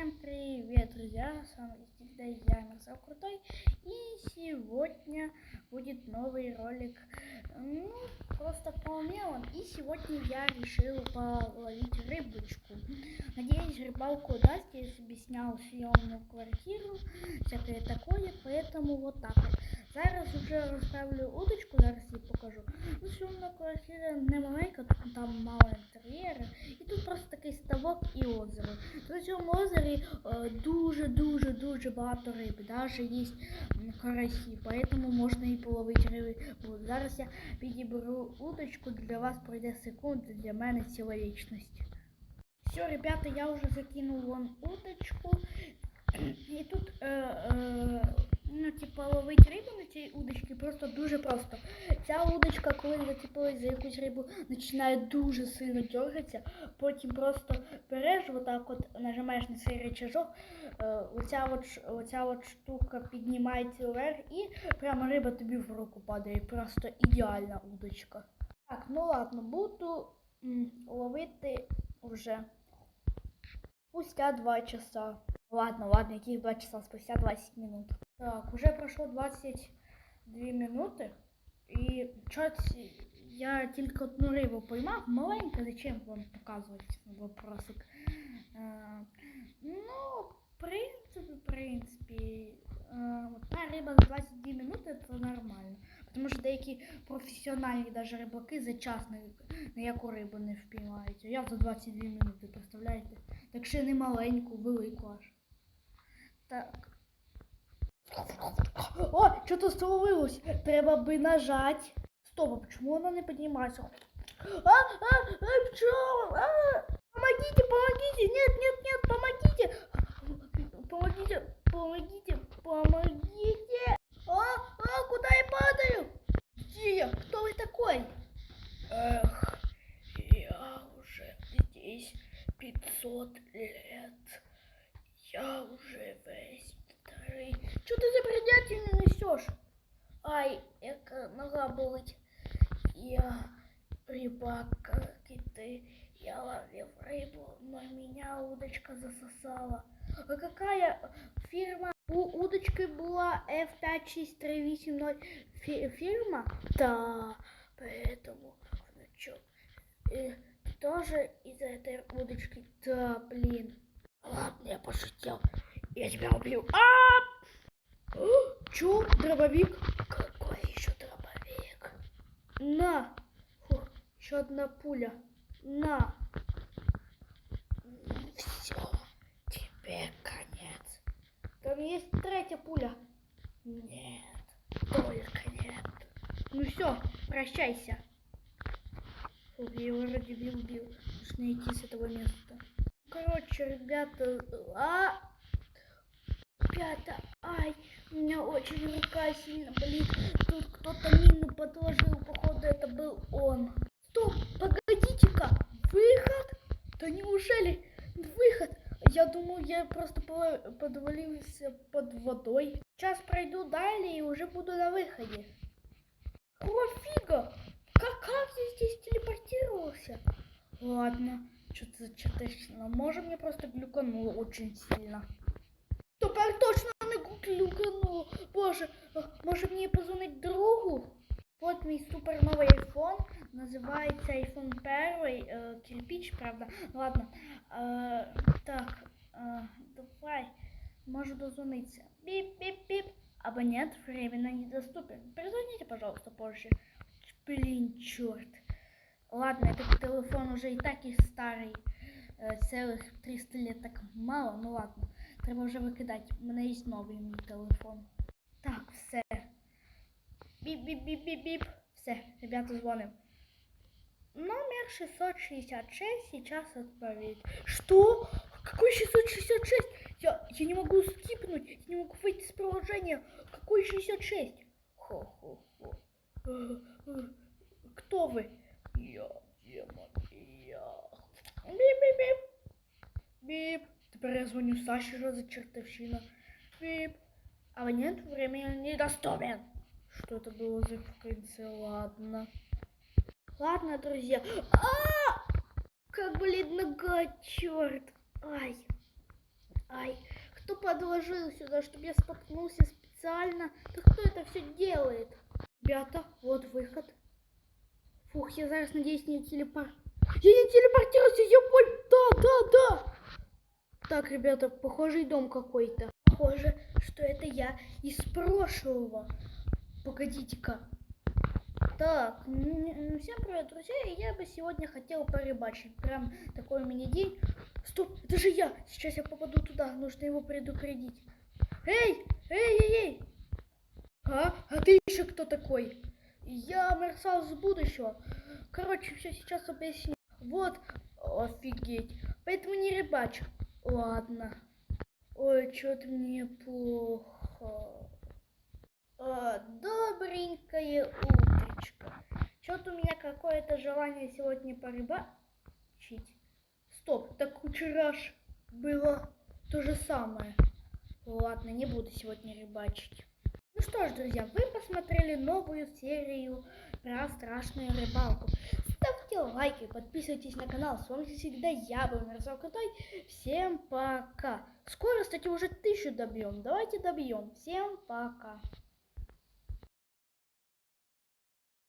Всем привет, друзья! С вами всегда я, Марсел Крутой. И сегодня будет новый ролик. Ну, просто по мелам. И сегодня я решил половить рыбочку. Надеюсь, рыбалку даст. Я себе снял съемную квартиру, всякое такое. Поэтому вот так вот. Зараз вже розставлю удочку, зараз її покажу. Съемна квартира не маленька, там мало інтер'єру. І тут просто такий ставок і озеро. На цьому озері дуже-дуже-дуже багато риби. Навіть є карасі, поэтому можна і половити риби. Бо Зараз я підіберу удочку, для вас пройде секунда, для мене ціла вічність. Все, ребята, я вже закинув вон удочку. І тут, е, е, типа, ловить рибу на цій удочці просто дуже просто. Ця удочка, коли зацепилась за якусь рибу, починає дуже сильно дергатися. Потім просто береш, отак от нажимаєш на цей рычажок, е, оця от, оця от штука піднімається вверх і прямо риба тобі в руку падає. Просто ідеальна удочка. Так, ну ладно, буду ловити вже спустя 2 часа. Ладно, ладно, яких 2 часа, спустя 20 минут. Так, уже прошло 22 минути. І щось я тільки одну рибу поймав. Маленька, зачем вам показувати вопросик? Е, ну, в принципі, в принципі, е, одна риба за 22 минути це нормально. Тому що деякі професіональні даже рибаки за час ні- ніяку рибу не впіймають. А я за 22 минути, представляєте? Так ще не маленьку, велику аж. Так. О, что-то становилось. Треба бы нажать. Стоп, а почему она не поднимается? А, а, а, пчела, а! Помогите, помогите! Нет, нет, нет, помогите! Помогите, помогите, помогите! А, а, куда я падаю? Где я? Кто вы такой? Эх, я уже здесь 500 лет. Я уже весь старый. Что ты за бредятину несешь? Ай, яка нога болить. Я рыбак, и ты. Я ловил рыбу, но меня удочка засосала. А какая фирма? У удочки была F5630 фи- фирма? Да, поэтому, внучок, э, ты тоже из-за этой удочки? Да, блин. Ладно, я пошутил. Я тебя убью. А! Чё? Дробовик? Какой еще дробовик? На! Еще одна пуля. На! Все, тебе конец. Там есть третья пуля. Нет, только нет. Ну все, прощайся. Фух, я его вроде убил. Нужно идти с этого места. Короче, ребята, а... Ребята, ай, у меня очень рука сильно болит. Тут кто-то мину подложил, походу это был он. Стоп, погодите-ка, выход? Да неужели выход? Я думал, я просто по- подвалился под водой. Сейчас пройду далее и уже буду на выходе. О, фига! Как, как я здесь телепортировался? Ладно, что-то зачаточно. Может, мне просто глюкануло очень сильно. Глюкануло. Боже, а, може мені позвонити другу? Вот мій супер новий iPhone. Називається iPhone 1. Е, кирпич, правда. Ладно. Е, так, е, давай. Можу дозвонитися. Бип-бип-бип. Абонент временно недоступен. Перезвоните, пожалуйста, позже. Блин, черт. Ладно, этот телефон уже и так и старый. Е, Целых 300 лет так мало, ну ладно. Треба вже викидати. У мене є новий мій телефон. Так, все. Біп-біп-біп-біп-біп. Все, ребята, звоним. Номер 666 сейчас отправить. Что? Какой 666? Я, я не могу скипнуть, я не могу выйти с приложения. Какой 66? Хо-хо-хо. Э, э, Кто вы? Я демон, я. Бип-бип-бип. Бип. Теперь я звоню Саше, что за чертовщина. Бип. Абонент временно недоступен. Что это было за конце? Ладно. Ладно, друзья. А! Как болит нога, черт. Ай. заложил сюда, чтобы я споткнулся специально. Да кто это все делает? Ребята, вот выход. Фух, я зараз надеюсь не телепор... Я не телепортировался, я понял. Да, да, да. Так, ребята, похожий дом какой-то. Похоже, что это я из прошлого. Погодите-ка. Так, м, всем привет, друзья. Я бы сегодня хотел порыбачить. Прям такой у меня день. Стоп, это же я. Сейчас я попаду туда. Нужно его предупредить. Эй, эй, эй, эй. А? А ты еще кто такой? Я Мерсал с будущего. Короче, все сейчас объясню. Вот, офигеть. Поэтому не рыбачу. Ладно. Ой, что-то мне плохо. А, добренькое утречко. Что-то у меня какое-то желание сегодня порыбачить. Стоп, так вчера ж было то же самое. Ладно, не буду сегодня рыбачить. Ну что ж, друзья, вы посмотрели новую серию про страшную рыбалку. Ставьте лайки, подписывайтесь на канал. С вами всегда я был Мирослав Крутой. Всем пока. Скоро, кстати, уже тысячу добьем. Давайте добьем. Всем пока.